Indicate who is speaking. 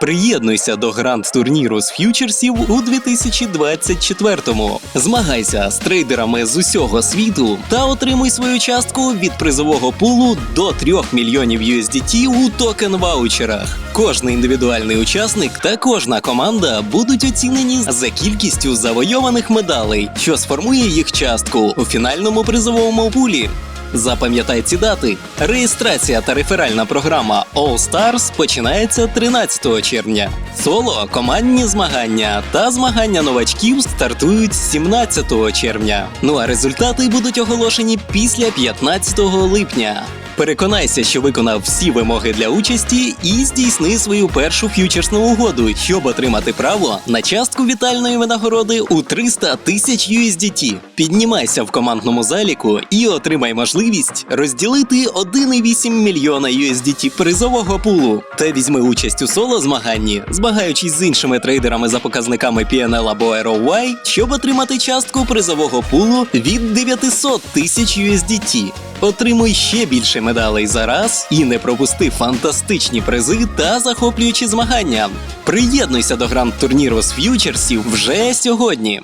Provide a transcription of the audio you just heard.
Speaker 1: Приєднуйся до гранд турніру з ф'ючерсів у 2024-му. Змагайся з трейдерами з усього світу та отримуй свою частку від призового пулу до 3 мільйонів USDT у токен ваучерах. Кожний індивідуальний учасник та кожна команда будуть оцінені за кількістю завойованих медалей, що сформує їх частку у фінальному призовому пулі. Запам'ятай ці дати. Реєстрація та реферальна програма All Stars починається 13 червня. Соло, командні змагання та змагання новачків стартують 17 червня. Ну а результати будуть оголошені після 15 липня. Переконайся, що виконав всі вимоги для участі і здійсни свою першу ф'ючерсну угоду, щоб отримати право на частку вітальної винагороди у 300 тисяч USDT. Піднімайся в командному заліку і отримай можливість розділити 1,8 мільйона USDT призового пулу. Та візьми участь у соло змаганні, змагаючись з іншими трейдерами за показниками PNL або ROI, щоб отримати частку призового пулу від 900 тисяч USDT. Отримуй ще більше медалей за раз і не пропусти фантастичні призи та захоплюючі змагання. Приєднуйся до гранд турніру з ф'ючерсів вже сьогодні.